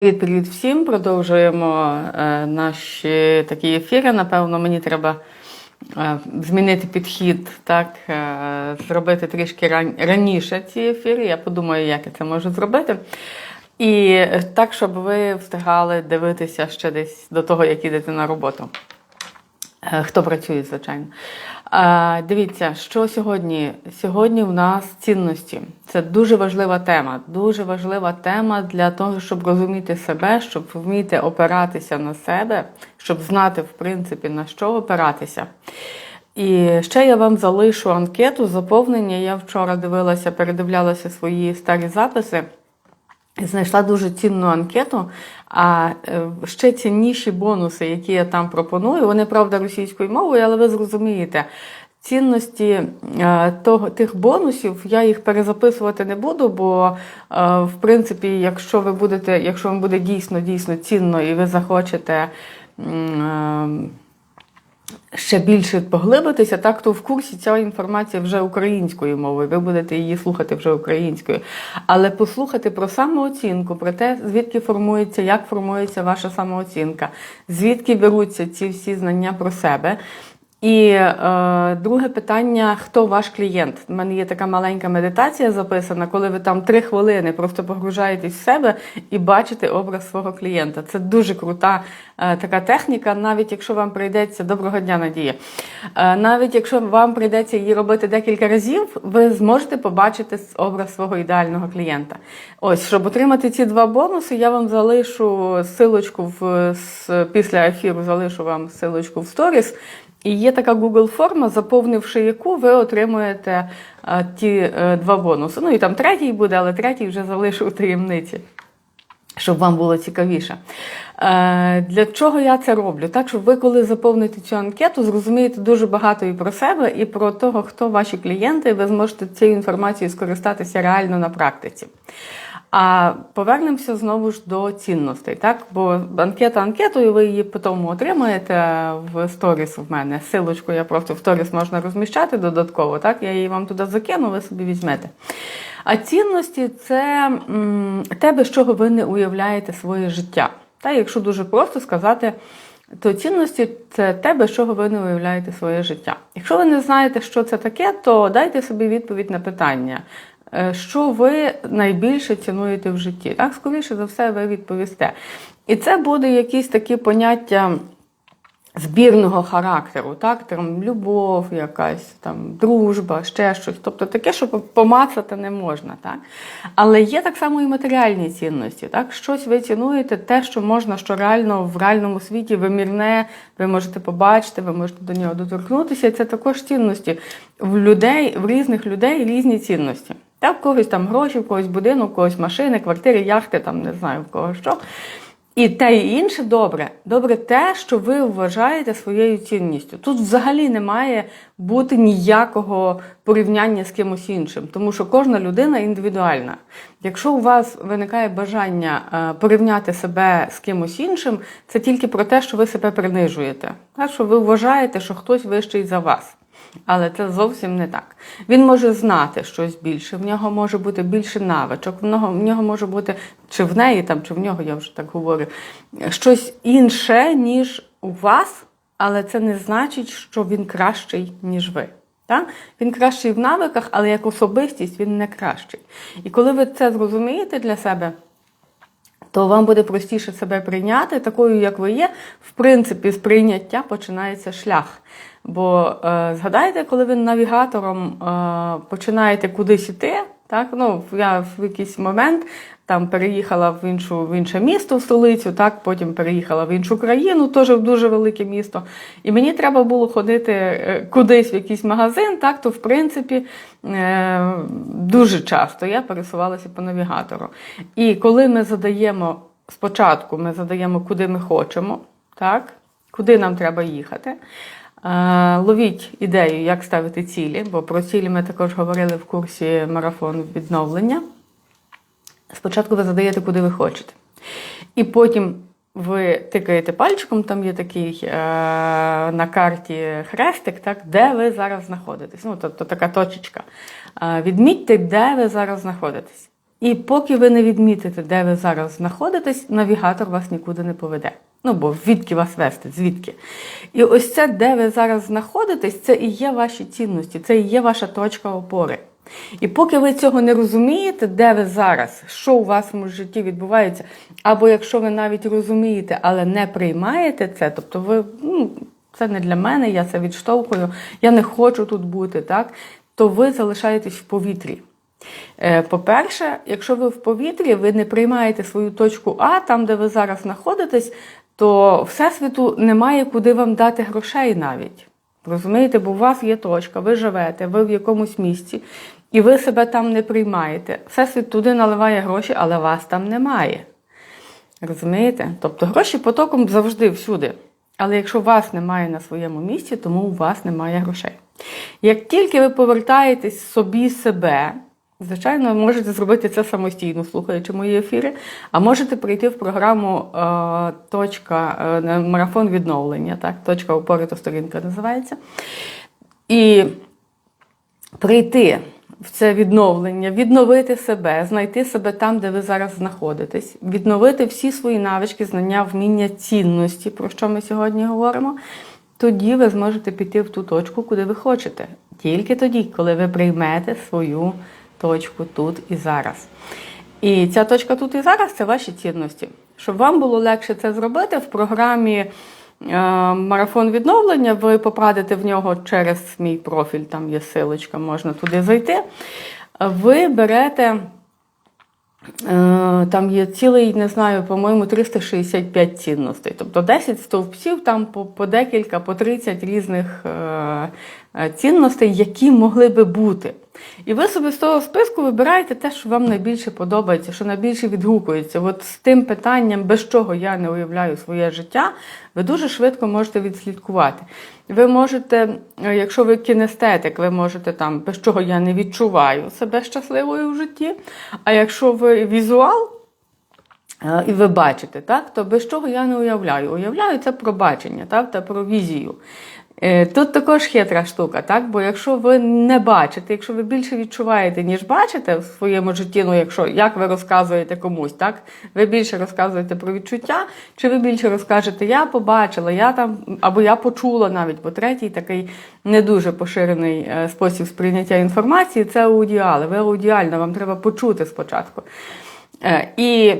Привіт, привіт всім. Продовжуємо е, наші такі ефіри. Напевно, мені треба е, змінити підхід, так, е, зробити трішки ран, раніше ці ефіри. Я подумаю, як я це можу зробити. І так, щоб ви встигали дивитися ще десь до того, як їдете на роботу. Хто працює, звичайно. Е, Дивіться, що сьогодні? Сьогодні в нас цінності. Це дуже важлива тема. Дуже важлива тема для того, щоб розуміти себе, щоб вміти опиратися на себе, щоб знати, в принципі, на що опиратися. І ще я вам залишу анкету заповнення. Я вчора дивилася, передивлялася свої старі записи. Знайшла дуже цінну анкету. А е, ще цінніші бонуси, які я там пропоную, вони правда російською мовою, але ви зрозумієте. Цінності е, того, тих бонусів я їх перезаписувати не буду, бо е, в принципі, якщо ви будете, якщо вам буде дійсно дійсно цінно і ви захочете. Ще більше поглибитися, так то в курсі ця інформація вже українською мовою. Ви будете її слухати вже українською. Але послухати про самооцінку, про те, звідки формується, як формується ваша самооцінка, звідки беруться ці всі знання про себе. І е, друге питання: хто ваш клієнт? У мене є така маленька медитація записана, коли ви там три хвилини просто погружаєтесь в себе і бачите образ свого клієнта. Це дуже крута е, така техніка, навіть якщо вам прийдеться доброго дня, Надія. Е, навіть якщо вам прийдеться її робити декілька разів, ви зможете побачити образ свого ідеального клієнта. Ось, щоб отримати ці два бонуси, я вам залишу силочку в з- після ефіру, залишу вам силочку в сторіс. І є така Google форма, заповнивши яку ви отримуєте е, ті е, два бонуси. Ну і там третій буде, але третій вже залишу у таємниці, щоб вам було цікавіше. Е, для чого я це роблю? Так, щоб ви, коли заповните цю анкету, зрозумієте дуже багато і про себе, і про того, хто ваші клієнти, і ви зможете цією інформацією скористатися реально на практиці. А повернемося знову ж до цінностей, так? Бо анкета анкетою, ви її потім отримаєте в сторіс в мене. Силочку я просто в сторіс можна розміщати додатково, так? Я її вам туди закину, ви собі візьмете. А цінності це м, те, без чого ви не уявляєте своє життя. Та, якщо дуже просто сказати, то цінності це те, без чого ви не уявляєте своє життя. Якщо ви не знаєте, що це таке, то дайте собі відповідь на питання, що ви найбільше цінуєте в житті. Так, скоріше за все, ви відповісте. І це буде якісь такі поняття збірного характеру, так, там любов, якась там дружба, ще щось. Тобто таке, що помацати не можна. Так? Але є так само і матеріальні цінності. Так? Щось ви цінуєте, те, що можна, що реально в реальному світі вимірне, ви можете побачити, ви можете до нього доторкнутися. І це також цінності. В людей, в різних людей різні цінності. Так, в когось там гроші, в когось будинок, в когось машини, квартири, яхти, там не знаю в кого що. І те і інше добре. Добре те, що ви вважаєте своєю цінністю. Тут взагалі не має бути ніякого порівняння з кимось іншим, тому що кожна людина індивідуальна. Якщо у вас виникає бажання е, порівняти себе з кимось іншим, це тільки про те, що ви себе принижуєте, так що ви вважаєте, що хтось вищий за вас. Але це зовсім не так. Він може знати щось більше, в нього може бути більше навичок, в нього, в нього може бути, чи в неї там, чи в нього, я вже так говорю, щось інше, ніж у вас, але це не значить, що він кращий, ніж ви. Так? Він кращий в навиках, але як особистість він не кращий. І коли ви це зрозумієте для себе, то вам буде простіше себе прийняти такою, як ви є. В принципі, з прийняття починається шлях. Бо е, згадайте, коли ви навігатором е, починаєте кудись іти, так, ну, я в якийсь момент там переїхала в іншу в інше місто, в столицю, так, потім переїхала в іншу країну, теж в дуже велике місто. І мені треба було ходити е, кудись в якийсь магазин, так, то в принципі е, дуже часто я пересувалася по навігатору. І коли ми задаємо спочатку, ми задаємо, куди ми хочемо, так, куди нам треба їхати. Е, Ловіть ідею, як ставити цілі, бо про цілі ми також говорили в курсі марафон відновлення. Спочатку ви задаєте, куди ви хочете. І потім ви тикаєте пальчиком, там є такий е, на карті хрестик, так, де ви зараз знаходитесь. Ну, тобто така точечка. Е, відмітьте, де ви зараз знаходитесь. І поки ви не відмітите, де ви зараз знаходитесь, навігатор вас нікуди не поведе. Ну, бо звідки вас вести, звідки? І ось це, де ви зараз знаходитесь, це і є ваші цінності, це і є ваша точка опори. І поки ви цього не розумієте, де ви зараз, що у вашому житті відбувається, або якщо ви навіть розумієте, але не приймаєте це, тобто ви ну, це не для мене, я це відштовхую, я не хочу тут бути, так, то ви залишаєтесь в повітрі. Е, По-перше, якщо ви в повітрі, ви не приймаєте свою точку А, там, де ви зараз знаходитесь, то Всесвіту немає куди вам дати грошей навіть. Розумієте, бо у вас є точка, ви живете, ви в якомусь місці, і ви себе там не приймаєте. Всесвіт туди наливає гроші, але вас там немає. Розумієте? Тобто гроші потоком завжди всюди. Але якщо вас немає на своєму місці, тому у вас немає грошей. Як тільки ви повертаєтесь собі себе, звичайно, ви можете зробити це самостійно, слухаючи мої ефіри, а можете прийти в програму е, точка, е, марафон відновлення, так, точка опори то сторінка називається. І прийти в це відновлення, відновити себе, знайти себе там, де ви зараз знаходитесь, відновити всі свої навички, знання, вміння, цінності, про що ми сьогодні говоримо. Тоді ви зможете піти в ту точку, куди ви хочете. Тільки тоді, коли ви приймете свою точку тут і зараз. І ця точка тут і зараз це ваші цінності. Щоб вам було легше це зробити в програмі е, Марафон відновлення, ви попадете в нього через мій профіль, там є силочка, можна туди зайти. Ви берете, е, там є цілий, не знаю, по-моєму, 365 цінностей. Тобто 10 стовпців, там по, по декілька, по 30 різних е, е, цінностей, які могли би бути. І ви собі з того списку вибираєте те, що вам найбільше подобається, що найбільше відгукується. От з тим питанням, без чого я не уявляю своє життя, ви дуже швидко можете відслідкувати. Ви можете, е, якщо ви кінестетик, ви можете там, без чого я не відчуваю себе щасливою в житті. А якщо ви візуал, е, і ви бачите, так, то без чого я не уявляю. Уявляю це про бачення так, та про візію. Е, Тут також хитра штука, так? бо якщо ви не бачите, якщо ви більше відчуваєте, ніж бачите в своєму житті, ну якщо як ви розказуєте комусь, так? ви більше розказуєте про відчуття, чи ви більше розкажете, я побачила, я там, або я почула навіть, бо третій такий не дуже поширений е, спосіб сприйняття інформації це аудіали. Ви аудіальна, вам треба почути спочатку. Е, І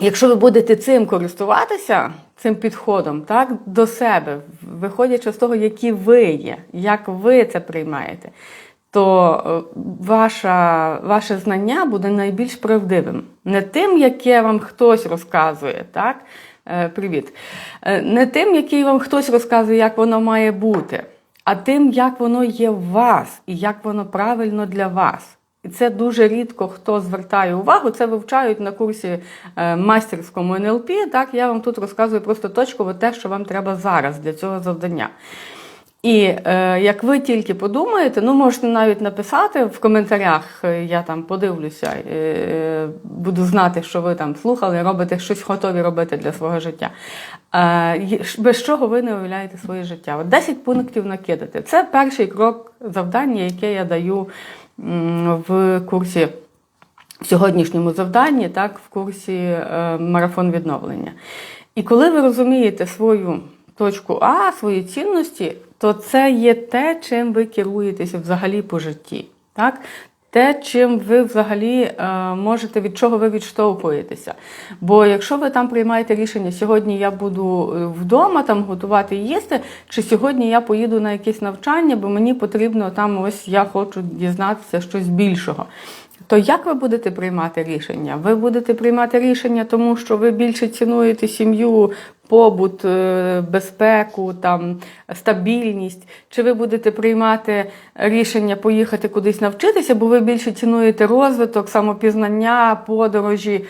Якщо ви будете цим користуватися, цим підходом, так, до себе, виходячи з того, які ви є, як ви це приймаєте, то е, ваша, ваше знання буде найбільш правдивим. Не тим, яке вам хтось розказує, так? Е, Привіт. Е, Не тим, який вам хтось розказує, як воно має бути, а тим, як воно є в вас і як воно правильно для вас. І це дуже рідко хто звертає увагу. Це вивчають на курсі е, мастерському НЛП. Так, я вам тут розказую просто точково те, що вам треба зараз для цього завдання. І е, як ви тільки подумаєте, ну можете навіть написати в коментарях, е, я там подивлюся, е, буду знати, що ви там слухали, робите щось готові робити для свого життя. Е, без чого ви не уявляєте своє життя. От 10 пунктів накидати. Це перший крок завдання, яке я даю в курсі. В сьогоднішньому завданні, так, в курсі е, марафон відновлення. І коли ви розумієте свою точку А, свої цінності, то це є те, чим ви керуєтеся взагалі по житті. Так? Те, чим ви взагалі е, можете, від чого ви відштовхуєтеся. Бо якщо ви там приймаєте рішення, сьогодні я буду е, вдома там готувати і їсти, чи сьогодні я поїду на якесь навчання, бо мені потрібно там ось я хочу дізнатися щось більшого. То як ви будете приймати рішення? Ви будете приймати рішення, тому що ви більше цінуєте сім'ю, побут, е, безпеку, там, стабільність, чи ви будете приймати рішення поїхати кудись навчитися, бо ви більше цінуєте розвиток, самопізнання, подорожі.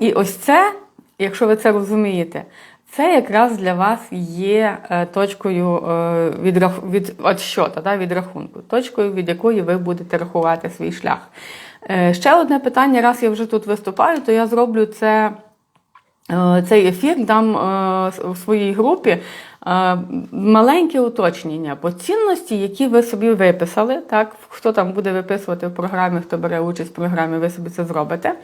І ось це, якщо ви це розумієте, це якраз для вас є е, точкою е, відрах... від отсчота, да, від рахунку, точкою, від якої ви будете рахувати свій шлях. Е, Ще одне питання, раз я вже тут виступаю, то я зроблю це. Е, Цей ефір дам е, в своїй групі. Е, Е, Маленьке уточнення по цінності, які ви собі виписали. Так, хто там буде виписувати в програмі, хто бере участь в програмі, ви собі це зробите.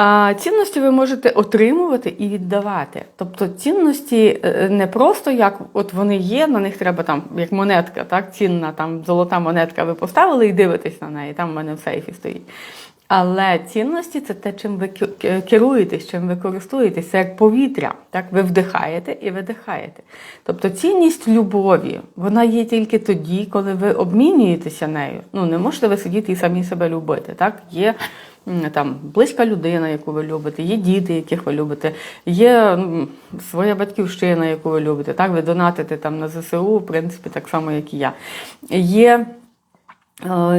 А цінності ви можете отримувати і віддавати. Тобто цінності е, не просто як от вони є, на них треба там, як монетка, так, цінна там золота монетка, ви поставили і дивитесь на неї, там в мене в сейфі стоїть. Але цінності це те, чим ви керуєтесь, чим ви користуєтесь. Це як повітря. Так? Ви вдихаєте і видихаєте. Тобто цінність любові, вона є тільки тоді, коли ви обмінюєтеся нею. Ну, не можете ви сидіти і самі себе любити. Так? Є там близька людина, яку ви любите, є діти, яких ви любите, є своя батьківщина, яку ви любите. Так? Ви донатите там на ЗСУ, в принципі, так само, як і я. Є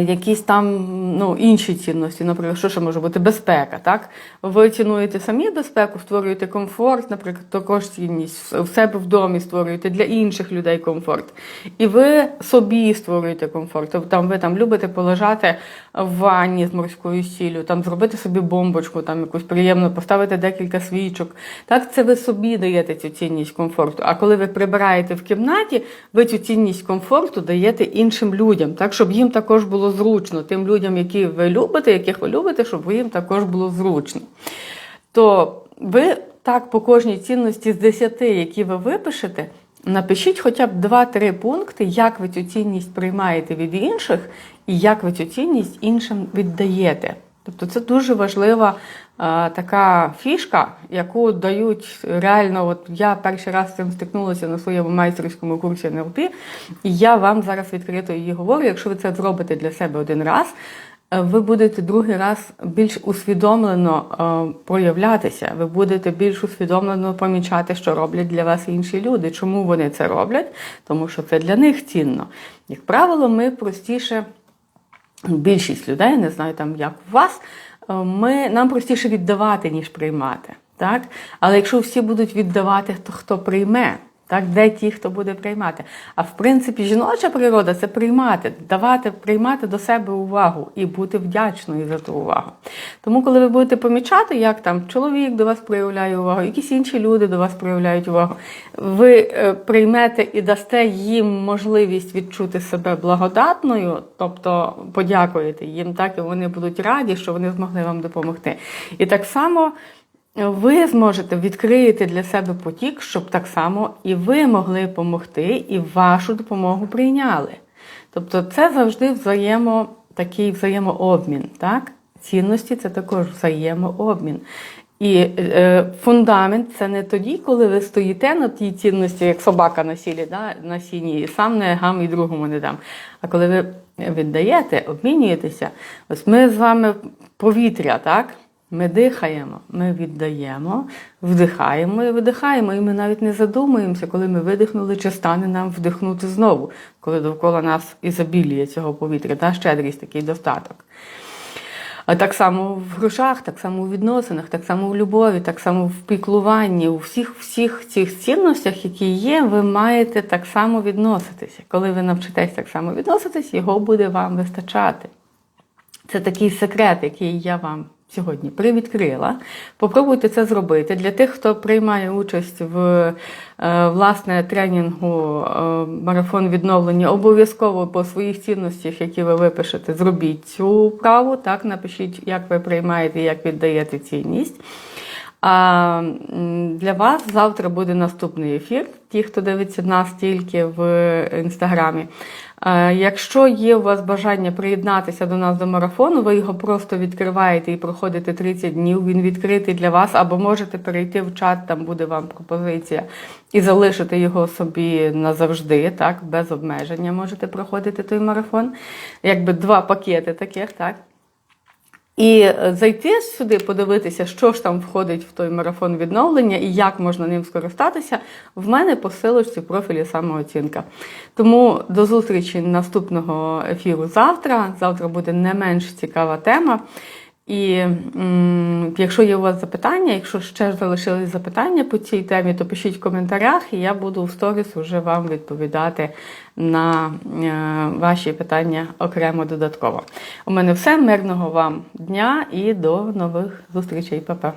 якісь там ну, інші цінності, наприклад, що ще може бути безпека. Так? Ви цінуєте самі безпеку, створюєте комфорт, наприклад, також цінність в себе в домі створюєте для інших людей комфорт. І ви собі створюєте комфорт. Тобто там ви там любите полежати в ванні з морською сіллю, там зробити собі бомбочку, там якусь приємну, поставити декілька свічок. Так, це ви собі даєте цю цінність комфорту. А коли ви прибираєте в кімнаті, ви цю цінність комфорту даєте іншим людям, так, щоб їм також було зручно. Тим людям, які ви любите, яких ви любите, щоб їм також було зручно. То ви так по кожній цінності з 10, які ви випишете, напишіть хоча б 2-3 пункти, як ви цю цінність приймаєте від інших і як ви цю цінність іншим віддаєте. Тобто це дуже важлива така фішка, яку дають реально. От я перший раз з цим стикнулася на своєму майстерському курсі НЛП, і я вам зараз відкрито її говорю. Якщо ви це зробите для себе один раз, е, ви будете другий раз більш усвідомлено е, проявлятися. Ви будете більш усвідомлено помічати, що роблять для вас інші люди. Чому вони це роблять? Тому що це для них цінно. Як правило, ми простіше більшість людей, не знаю там як у вас, ми, нам простіше віддавати, ніж приймати. Так? Але якщо всі будуть віддавати, то хто прийме? Так, де ті, хто буде приймати. А в принципі, жіноча природа це приймати, давати, приймати до себе увагу і бути вдячною за ту увагу. Тому, коли ви будете помічати, як там чоловік до вас проявляє увагу, якісь інші люди до вас проявляють увагу, ви е, приймете і дасте їм можливість відчути себе благодатною, тобто подякуєте їм, так і вони будуть раді, що вони змогли вам допомогти. І так само ви зможете відкрити для себе потік, щоб так само і ви могли допомогти, і вашу допомогу прийняли. Тобто це завжди взаємо, такий взаємообмін. Так? Цінності це також взаємообмін. І е, фундамент це не тоді, коли ви стоїте на тій цінності, як собака на сілі, да, на сіні, і сам не гам і другому не дам. А коли ви віддаєте, обмінюєтеся, ось ми з вами повітря, так? Ми дихаємо, ми віддаємо, вдихаємо і видихаємо. І ми навіть не задумуємося, коли ми видихнули, чи стане нам вдихнути знову, коли довкола нас ізобіліє цього повітря, та щедрість, такий достаток. А так само в грошах, так само у відносинах, так само в любові, так само в піклуванні, у всіх всіх цих цінностях, які є, ви маєте так само відноситися. Коли ви навчитесь так само відноситись, його буде вам вистачати. Це такий секрет, який я вам сьогодні привідкрила. Попробуйте це зробити. Для тих, хто приймає участь в е, власне тренінгу е, марафон відновлення, обов'язково по своїх цінностях, які ви випишете, зробіть цю вправу. Так, напишіть, як ви приймаєте, як віддаєте цінність. А для вас завтра буде наступний ефір. Ті, хто дивиться нас тільки в інстаграмі. Е, Якщо є у вас бажання приєднатися до нас до марафону, ви його просто відкриваєте і проходите 30 днів. Він відкритий для вас, або можете перейти в чат, там буде вам пропозиція, і залишити його собі назавжди, так, без обмеження можете проходити той марафон. Якби два пакети таких, так. І е, зайти сюди, подивитися, що ж там входить в той марафон відновлення і як можна ним скористатися, в мене по силочці в профілі самооцінка. Тому до зустрічі наступного ефіру завтра. Завтра буде не менш цікава тема. І якщо є у вас запитання, якщо ще залишились запитання по цій темі, то пишіть в коментарях, і я буду в сторіс вже вам відповідати на е, ваші питання окремо додатково. У мене все. Мирного вам дня і до нових зустрічей. Па-па.